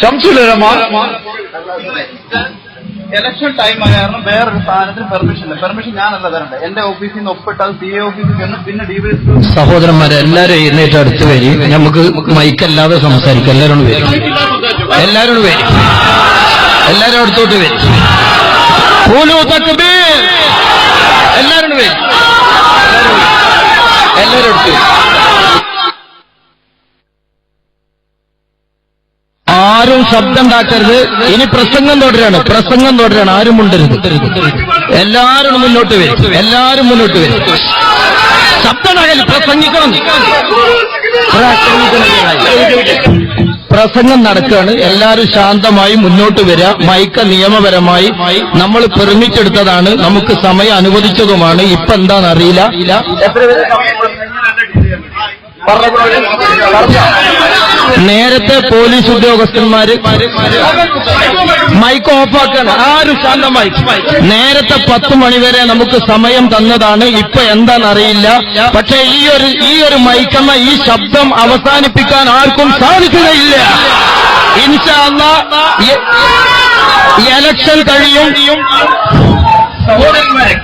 ശംസുലമാ election time കാരണം വേറൊരു സ്ഥാനത്തിന് പെർമിഷൻ ഇല്ല. പെർമിഷൻ ഞാനല്ല തരണ്ട. എന്റെ ഓഫീസിൽ നിന്ന് ഒപ്പിട്ട് അത് സി എ ഓഫീസിൽ ചെന്ന് പിന്നെ ഡി വി സഹോദരന്മാരെ എല്ലാരും എഴുന്നേറ്റ് അടുത്ത് വരി. നമുക്ക് മൈക്കല്ലാതെ സംസാരിക്കാം. എല്ലാവരും വരും. എല്ലാവരും വരും. എല്ലാരും അടുത്തോട്ട് വരും. എല്ലാരും എല്ലാവരും വരും. എല്ലാവരും അടുത്ത് വരും. ആരും ശബ്ദം ഉണ്ടാക്കരുത് ഇനി പ്രസംഗം തുടരാണ്. പ്രസംഗം തുടരാണ്. ആരും മുണ്ടരുത്. എല്ലാവരും മുന്നോട്ട് വരും. എല്ലാവരും മുന്നോട്ട് വരും. ശബ്ദമാകൽ പ്രസംഗിക്കണം. പ്രസംഗം നടക്കുകയാണ് എല്ലാവരും ശാന്തമായി മുന്നോട്ട് വരിക മൈക്ക നിയമപരമായി നമ്മൾ പെർമിറ്റ് എടുത്തതാണ് നമുക്ക് സമയം അനുവദിച്ചതുമാണ്. ഇപ്പൊ എന്താണെന്ന് അറിയില്ല. നേരത്തെ പോലീസ് ഉദ്യോഗസ്ഥന്മാര് മൈക്ക് ഓഫാക്കാണ് ആരും ശാന്തമായി. നേരത്തെ പത്ത് മണിവരെ നമുക്ക് സമയം തന്നതാണ്. ഇപ്പൊ എന്താണെന്നറിയില്ല. പക്ഷെ ഈ ഒരു ഈ ഒരു മൈക്കെന്ന ഈ ശബ്ദം അവസാനിപ്പിക്കാൻ ആർക്കും സാധിക്കുകയില്ല. ഇൻഷാല്ല എലക്ഷൻ കഴിയും സഹോദരന്മാരെ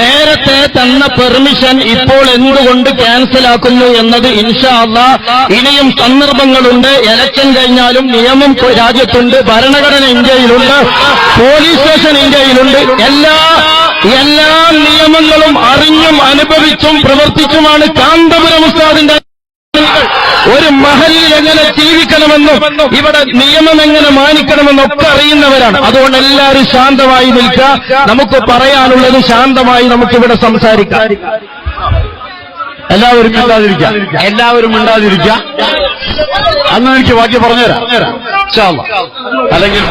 നേരത്തെ തന്ന പെർമിഷൻ ഇപ്പോൾ എന്തുകൊണ്ട് ക്യാൻസലാക്കുന്നു എന്നത് ഇൻഷാ അള്ളാ ഇനിയും സന്ദർഭങ്ങളുണ്ട്. എലക്ഷൻ കഴിഞ്ഞാലും നിയമം രാജ്യത്തുണ്ട്. ഭരണഘടന ഇന്ത്യയിലുണ്ട്. പോലീസ് സ്റ്റേഷൻ ഇന്ത്യയിലുണ്ട്. എല്ലാ എല്ലാ നിയമങ്ങളും അറിഞ്ഞും അനുഭവിച്ചും പ്രവർത്തിച്ചുമാണ് കാന്തപുരം ഉസ്താദിന്റെ ഒരു മഹലിൽ എങ്ങനെ ജീവിക്കണമെന്നും ഇവിടെ നിയമം എങ്ങനെ മാനിക്കണമെന്നും ഒക്കെ അറിയുന്നവരാണ്. അതുകൊണ്ട് എല്ലാവരും ശാന്തമായി നിൽക്കുക. നമുക്ക് പറയാനുള്ളത് ശാന്തമായി നമുക്കിവിടെ സംസാരിക്കാം. എല്ലാവരും മിണ്ടാതിരിക്കാം എല്ലാവരും മിണ്ടാതിരിക്കാം അന്ന് എനിക്ക് ബാക്കി പറഞ്ഞുതരാം. അല്ലെങ്കിൽ